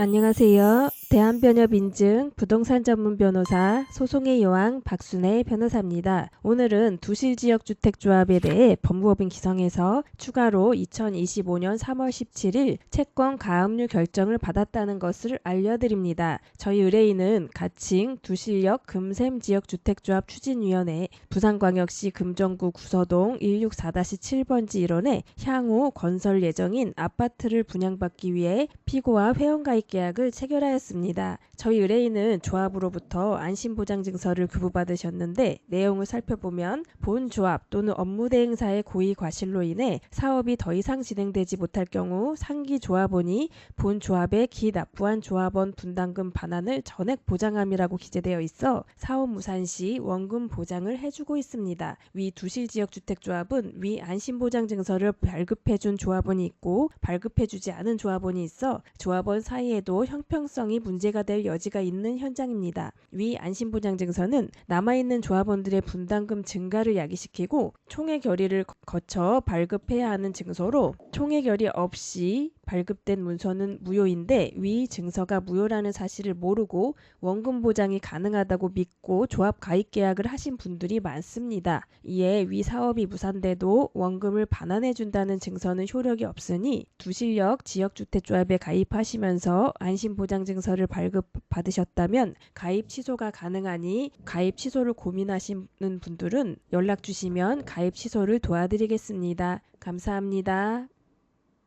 안녕하세요. 대한변협인증 부동산 전문 변호사 소송의 여왕 박순애 변호사입니다. 오늘은 두실 지역 주택 조합에 대해 법무법인 기성에서 추가로 2025년 3월 17일 채권 가압류 결정을 받았다는 것을 알려드립니다. 저희 의뢰인은 가칭 두실역 금샘 지역 주택 조합 추진위원회 부산광역시 금정구 구서동 164-7번지 1원에 향후 건설 예정인 아파트를 분양받기 위해 피고와 회원가입 계약을 체결하였습니다. 저희 의뢰인은 조합으로부터 안심보장증서를 교부받으셨는데 내용을 살펴보면 본 조합 또는 업무 대행사의 고의 과실로 인해 사업이 더 이상 진행되지 못할 경우 상기 조합원이 본 조합에 기납부한 조합원 분담금 반환을 전액 보장함이라고 기재되어 있어 사업 무산 시 원금 보장을 해주고 있습니다. 위 두실 지역 주택조합은 위 안심보장증서를 발급해준 조합원이 있고 발급해주지 않은 조합원이 있어 조합원 사이에도 형평성이 문제가 될 여지가 있는 현장입니다. 위 안심보장증서는 남아있는 조합원들의 분담금 증가를 야기시키고 총회 결의를 거- 거쳐 발급해야 하는 증서로 총회 결의 없이 발급된 문서는 무효인데 위 증서가 무효라는 사실을 모르고 원금 보장이 가능하다고 믿고 조합 가입 계약을 하신 분들이 많습니다. 이에 위 사업이 무산돼도 원금을 반환해 준다는 증서는 효력이 없으니 두실역 지역주택조합에 가입하시면서 안심보장 증서를 발급받으셨다면 가입 취소가 가능하니 가입 취소를 고민하시는 분들은 연락 주시면 가입 취소를 도와드리겠습니다. 감사합니다.